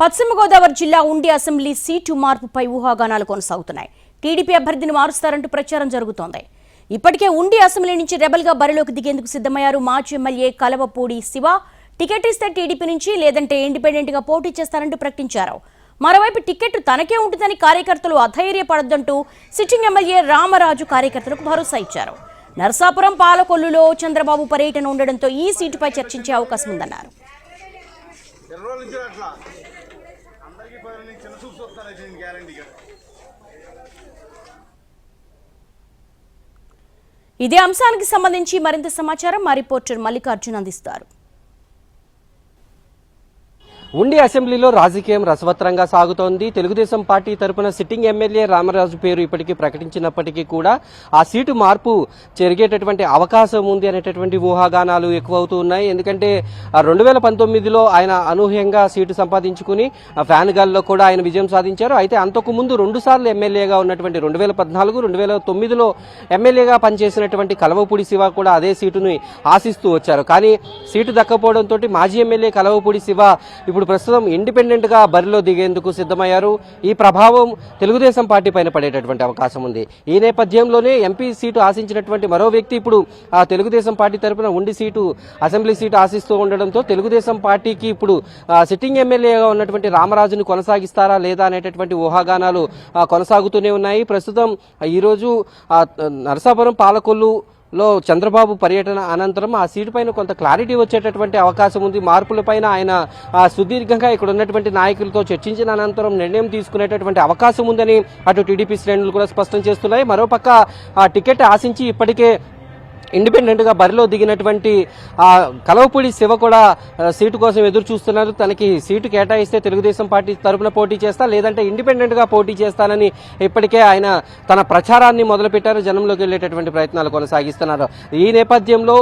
పశ్చిమ గోదావరి జిల్లా ఉండి అసెంబ్లీ సీటు మార్పుపై ఊహాగానాలు కొనసాగుతున్నాయి. టీడీపీ అభ్యర్థిని మారుస్తారంటూ ప్రచారం జరుగుతోంది. ఇప్పటికే ఉండి అసెంబ్లీ నుంచి రెబల్గా బరిలోకి దిగేందుకు సిద్ధమయ్యారు మాజీ ఎమ్మెల్యే కలవపూడి శివ. టికెట్ ఇస్తే టీడీపీ నుంచి లేదంటే ఇండిపెండెంట్గా పోటీ చేస్తారంటూ ప్రకటించారు. మరోవైపు టికెట్ తనకే ఉంటుందని కార్యకర్తలు అధైర్యపడొద్దంటూ సిట్టింగ్ ఎమ్మెల్యే రామరాజు కార్యకర్తలకు భరోసా ఇచ్చారు. నరసాపురం పాలకొల్లులో చంద్రబాబు పర్యటన ఉండడంతో ఈ సీటుపై చర్చించే అవకాశం ఉందన్నారు. రూపాయలు నీకు చిన్న చూసి వస్తాను అయితే గ్యారంటీగా ఇదే అంశానికి సంబంధించి మరింత సమాచారం మా రిపోర్టర్ మల్లికార్జున్ అందిస్తారు. ఉండి అసెంబ్లీలో రాజకీయం రసవత్తరంగా సాగుతోంది. తెలుగుదేశం పార్టీ తరపున సిట్టింగ్ ఎమ్మెల్యే రామరాజు పేరు ఇప్పటికీ ప్రకటించినప్పటికీ కూడా ఆ సీటు మార్పు జరిగేటటువంటి అవకాశం ఉంది అనేటటువంటి ఊహాగానాలు ఎక్కువవుతూ ఉన్నాయి. ఎందుకంటే రెండు వేల పంతొమ్మిదిలో ఆయన అనూహ్యంగా సీటు సంపాదించుకుని ఫ్యాన్ గాల్లో కూడా ఆయన విజయం సాధించారు. అయితే అంతకు ముందు రెండు సార్లు ఎమ్మెల్యేగా ఉన్నటువంటి రెండు వేల పద్నాలుగు రెండు వేల తొమ్మిదిలో ఎమ్మెల్యేగా పనిచేసినటువంటి కలవపూడి శివ కూడా అదే సీటుని ఆశిస్తూ వచ్చారు. కానీ సీటు దక్కపోవడంతో మాజీ ఎమ్మెల్యే కలవపూడి శివ ఇప్పుడు ఇప్పుడు ప్రస్తుతం ఇండిపెండెంట్గా బరిలో దిగేందుకు సిద్ధమయ్యారు. ఈ ప్రభావం తెలుగుదేశం పార్టీ పైన పడేటటువంటి అవకాశం ఉంది. ఈ నేపథ్యంలోనే ఎంపీ సీటు ఆశించినటువంటి మరో వ్యక్తి ఇప్పుడు ఆ తెలుగుదేశం పార్టీ తరపున ఉండి సీటు అసెంబ్లీ సీటు ఆశిస్తూ ఉండడంతో తెలుగుదేశం పార్టీకి ఇప్పుడు సిట్టింగ్ ఎమ్మెల్యేగా ఉన్నటువంటి రామరాజును కొనసాగిస్తారా లేదా అనేటటువంటి ఊహాగానాలు కొనసాగుతూనే ఉన్నాయి. ప్రస్తుతం ఈరోజు నరసాపురం పాలకొల్లు లో చంద్రబాబు పర్యటన అనంతరం ఆ సీటు పైన కొంత క్లారిటీ వచ్చేటటువంటి అవకాశం ఉంది. మార్పులపైన ఆయన సుదీర్ఘంగా ఇక్కడ ఉన్నటువంటి నాయకులతో చర్చించిన అనంతరం నిర్ణయం తీసుకునేటటువంటి అవకాశం ఉందని అటు టీడీపీ శ్రేణులు కూడా స్పష్టం చేస్తున్నాయి. మరోపక్క ఆ టికెట్ ఆశించి ఇప్పటికే ఇండిపెండెంట్గా బరిలో దిగినటువంటి ఆ కలవపూడి శివ కూడా సీటు కోసం ఎదురు చూస్తున్నారు. తనకి సీటు కేటాయిస్తే తెలుగుదేశం పార్టీ తరపున పోటీ చేస్తా లేదంటే ఇండిపెండెంట్గా పోటీ చేస్తానని ఇప్పటికే ఆయన తన ప్రచారాన్ని మొదలుపెట్టారు. జనంలోకి వెళ్ళేటటువంటి ప్రయత్నాలు కొనసాగిస్తున్నారు. ఈ నేపథ్యంలో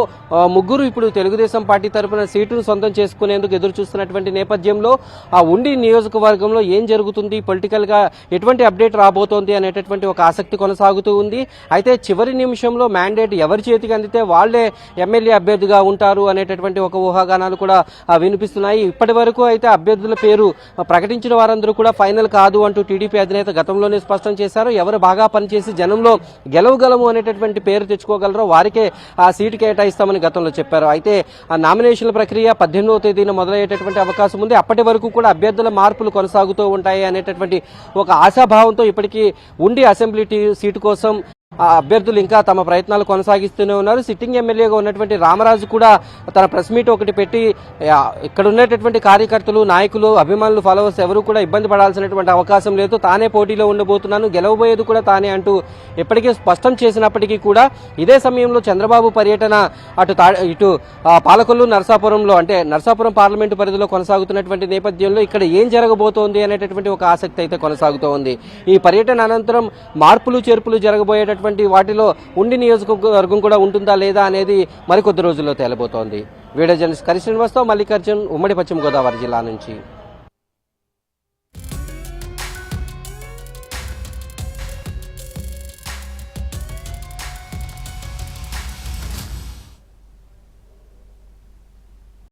ముగ్గురు ఇప్పుడు తెలుగుదేశం పార్టీ తరపున సీటును సొంతం చేసుకునేందుకు ఎదురు చూస్తున్నటువంటి నేపథ్యంలో ఆ ఉండి నియోజకవర్గంలో ఏం జరుగుతుంది? పొలిటికల్గా ఎటువంటి అప్డేట్ రాబోతోంది అనేటటువంటి ఒక ఆసక్తి కొనసాగుతూ ఉంది. అయితే చివరి నిమిషంలో మ్యాండేట్ ఎవరి చేతికి అందితే వాళ్ళే ఎమ్మెల్యే అభ్యర్థిగా ఉంటారు అనేటటువంటి ఒక ఊహాగానాలు కూడా వినిపిస్తున్నాయి. ఇప్పటి వరకు అయితే అభ్యర్థుల పేరు ప్రకటించిన వారందరూ కూడా ఫైనల్ కాదు అంటూ టీడీపీ అధినేత గతంలోనే స్పష్టం చేశారు. ఎవరు బాగా పనిచేసి జనంలో గెలవగలము అనేటటువంటి పేరు తెచ్చుకోగలరో వారికే ఆ సీటు కేటాయిస్తామని గతంలో చెప్పారు. అయితే ఆ నామినేషన్ల ప్రక్రియ పద్దెనిమిదవ తేదీన మొదలయ్యేటటువంటి అవకాశం ఉంది. అప్పటి వరకు కూడా అభ్యర్థుల మార్పులు కొనసాగుతూ ఉంటాయి అనేటటువంటి ఒక ఆశాభావంతో ఇప్పటికీ ఉండి అసెంబ్లీ సీటు కోసం అభ్యర్థులు ఇంకా తమ ప్రయత్నాలు కొనసాగిస్తూనే ఉన్నారు. సిట్టింగ్ ఎమ్మెల్యేగా ఉన్నటువంటి రామరాజు కూడా తన ప్రెస్ మీట్ ఒకటి పెట్టి ఇక్కడ ఉన్నటువంటి కార్యకర్తలు నాయకులు అభిమానులు ఫాలోవర్స్ ఎవరు కూడా ఇబ్బంది పడాల్సినటువంటి అవకాశం లేదు. తానే పోటీలో ఉండబోతున్నాను. గెలవబోయేది కూడా తానే అంటూ ఇప్పటికే స్పష్టం చేసినప్పటికీ కూడా ఇదే సమయంలో చంద్రబాబు పర్యటన అటు తా ఇటు పాలకొల్లు నరసాపురంలో అంటే నరసాపురం పార్లమెంటు పరిధిలో కొనసాగుతున్నటువంటి నేపథ్యంలో ఇక్కడ ఏం జరగబోతోంది అనేటటువంటి ఒక ఆసక్తి అయితే కొనసాగుతోంది. ఈ పర్యటన అనంతరం మార్పులు చేర్పులు జరగబోయేటటువంటి వాటిలో ఉండి నియోజకవర్గం కూడా ఉంటుందా లేదా అనేది మరికొద్ది రోజుల్లో తేలబోతోంది. వీడియో జర్నలిస్ట్ కరి శ్రీనివాస్తో మల్లికార్జున్ ఉమ్మడి పశ్చిమ గోదావరి జిల్లా నుంచి.